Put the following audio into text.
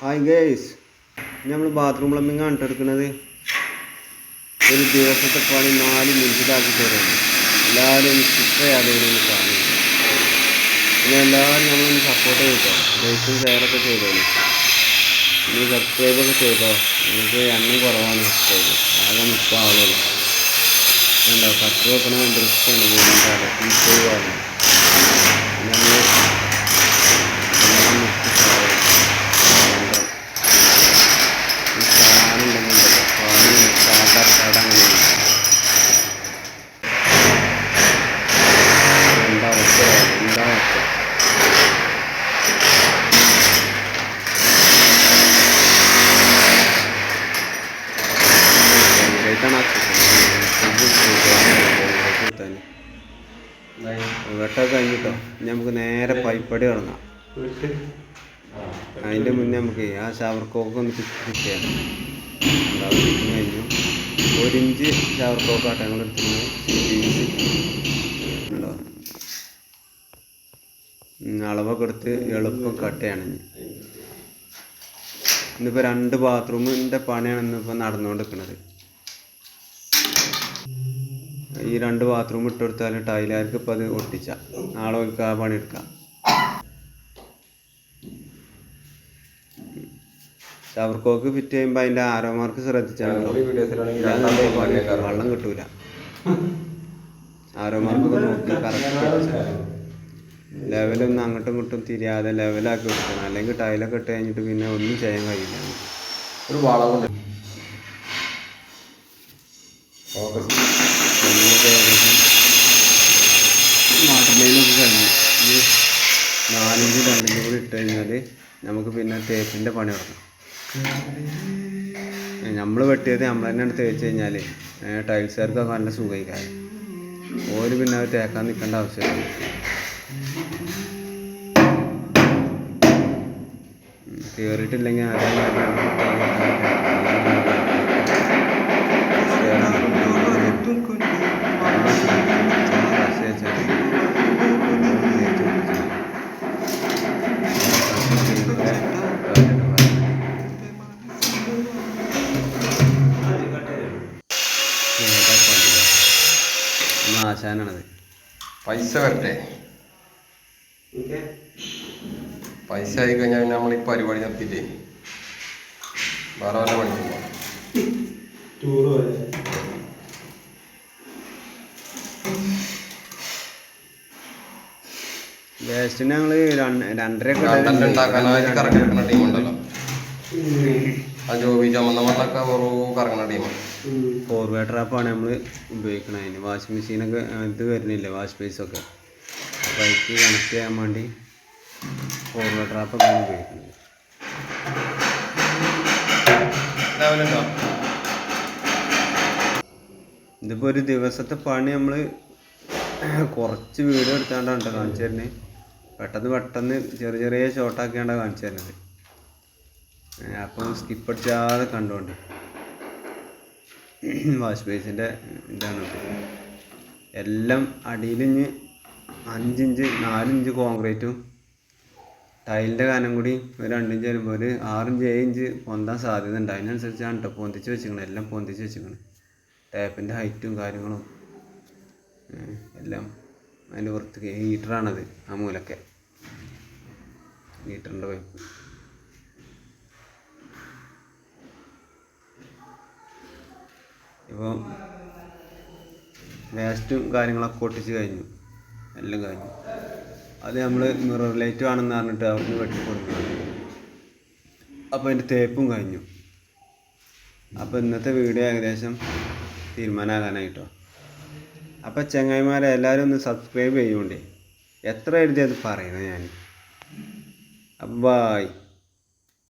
Hi guys നമ്മൾ bathroom plumbing ആണ് എടുക്കുന്നത്. ഒരു ദിവസത്തെ പണി നാല് മിനിറ്റിലാക്കി തരുന്നത് എല്ലാവരും ചെയ്യാതെ ഒന്ന് കാണുന്നു പിന്നെ എല്ലാവരും നമ്മളൊന്ന് സപ്പോർട്ട് ചെയ്തോ? ലൈക്കും ഷെയറൊക്കെ ചെയ്തോളൂ ഇനി സബ്സ്ക്രൈബൊക്കെ ചെയ്തോ? നമുക്ക് എണ്ണം കുറവാണ് സബ്സ്ക്രൈബ് ആകെ മുപ്പത് ആളുള്ളൂ ഉണ്ടോ സബ്സ്ക്രൈബ് വെക്കണ ദൃശ്യമാണ് ഈ പറഞ്ഞു വെട്ടൊക്കെ കഴിഞ്ഞിട്ടോ ഇനി നമുക്ക് നേരെ പൈപ്പടി തുടങ്ങാം അതിന്റെ മുന്നേ നമുക്ക് ആ ഷവർ കോക്ക് ഒന്ന് ഫിറ്റിങ് കഴിഞ്ഞു ഒരു ഇഞ്ച് ഷവർ കോക്ക് ആട്ടെ ഞങ്ങൾ എടുത്തിരുന്നത് അളവൊക്കെ എടുത്ത് എളുപ്പം കട്ടയാണ് ചെയ്യണം ഇനി. ഇന്നിപ്പോൾ രണ്ട് ബാത്റൂമിന്റെ പണിയാണ് ഇന്നിപ്പോൾ നടന്നുകൊണ്ടിരിക്കുന്നത് ഈ രണ്ട് ബാത്റൂം ഇട്ട് കൊടുത്താൽ ടൈലാർക്ക് ഇപ്പം അത് ഒട്ടിച്ച? നാളെ അവർക്ക് ആ പണി എടുക്കാം. ഷവർ കോക്ക് ഫിറ്റ് ചെയ്യുമ്പോൾ അതിന്റെ ആരോ മാർക്ക് ശ്രദ്ധിച്ചാൽ വെള്ളം കിട്ടൂല. ആരോ മാർക്ക് നോക്കി കറക്റ്റ് ലെവലൊന്നും അങ്ങോട്ടും ഇങ്ങോട്ടും തിരിയാതെ ലെവലാക്കി കൊടുക്കണം. അല്ലെങ്കിൽ ടൈലൊക്കെ ഇട്ട് കഴിഞ്ഞിട്ട് പിന്നെ ഒന്നും ചെയ്യാൻ കഴിയില്ല. ഒരു വളം ഫോക്കസ് നമ്മളൊക്കെ ഏകദേശം ഇട്ട് കഴിഞ്ഞാൽ നമുക്ക് പിന്നെ തേപ്പിന്റെ പണി തുടങ്ങാം. നമ്മൾ വെട്ടിയത് നമ്മൾ തന്നെ എടുത്ത് തേച്ച് കഴിഞ്ഞാൽ ടൈൽസുകാർക്കൊക്കെ നല്ല സുഖമായിക്കാരം ഓര് പിന്നെ അത് തേക്കാൻ നിൽക്കേണ്ട ആവശ്യമില്ല. കയറിയിട്ടില്ലെങ്കിൽ ആശാനാണത്. പൈസ വരട്ടെ. പൈസ ആയി കഴിഞ്ഞാൽ പിന്നെ നമ്മൾ ഈ പരിപാടി നിർത്തിയിട്ടേ. വേറെ വല്ല ടൂർ പോവാം. വേസ്റ്റിന് ഞങ്ങൾ രണ്ടര രണ്ടെണ്ണം ഉണ്ടാക്കാനായിട്ട് കറങ്ങി വെക്കുന്ന ടീം ഉണ്ടല്ലോ. ആ ജോബി ചുമന്ന മണ്ണൊക്കെ വെറും കറങ്ങുന്ന ടീമാണ് ഫോർവേഡ് ട്രാപ്പാണ് നമ്മൾ ഉപയോഗിക്കുന്നത് അതിന് വാഷിംഗ് മെഷീനൊക്കെ ഇത് വരുന്നില്ല വാഷ് ബേസൊക്കെ അപ്പോൾ അതിക്ക് കണക്ട് ചെയ്യാൻ വേണ്ടി ഫോർവേഡ് ട്രാപ്പൊക്കെ ഉപയോഗിക്കുന്നത്. ഇതിപ്പോൾ ഒരു ദിവസത്തെ പണി നമ്മൾ കുറച്ച് വീഡിയോ എടുത്താണ്ടാണ് കേട്ടോ കാണിച്ചു തരുന്നത് പെട്ടെന്ന് പെട്ടെന്ന് ചെറിയ ചെറിയ ഷോട്ടാക്കിയാണ് കാണിച്ചു തരുന്നത്. അപ്പം സ്കിപ്പ് അടിച്ചാതെ കണ്ടുകൊണ്ട് വാഷ് ബേസിന്റെ ഇതാണ് ഇത്. എല്ലാം അടിയിലിഞ്ഞ് അഞ്ചിഞ്ച് നാലിഞ്ച് കോൺക്രീറ്റും ടൈലിന്റെ കാനം കൂടി ഒരു രണ്ടിഞ്ച് വരുമ്പോൾ ഒരു ആറിഞ്ച് ഏഴ് ഇഞ്ച് പൊന്താൻ സാധ്യത ഉണ്ട്. അതിനനുസരിച്ചാണ് കേട്ടോ പൊന്തിച്ച് വെച്ചിരിക്കണം എല്ലാം പൊന്തിച്ച് വെച്ചിരിക്കണം ടാപ്പിന്റെ ഹൈറ്റും കാര്യങ്ങളും എല്ലാം. അതിന്റെ പുറത്ത് ഹീറ്ററാണത് ആ മൂലൊക്കെ. ഹീറ്ററിന്റെ പൈപ്പ് ഇപ്പോൾ വേസ്റ്റും കാര്യങ്ങളൊക്കെ ഒട്ടിച്ച് കഴിഞ്ഞു. എല്ലാം കഴിഞ്ഞു. അത് നമ്മൾ മിറർ ലൈറ്റ് ആണെന്ന് പറഞ്ഞിട്ട് അവിടുന്ന് വെട്ടി കൊടുക്കണം അപ്പോൾ അതിന്റെ തേപ്പും കഴിഞ്ഞു. അപ്പോൾ ഇന്നത്തെ വീഡിയോ ഏകദേശം തീരുമാനമാകാനായിട്ടോ? അപ്പോൾ ചങ്ങായിമാരെ എല്ലാവരും ഒന്ന് സബ്സ്ക്രൈബ് ചെയ്യുകൊണ്ടേ എത്ര എഴുതിയത് പറയണേ ഞാൻ ബായ്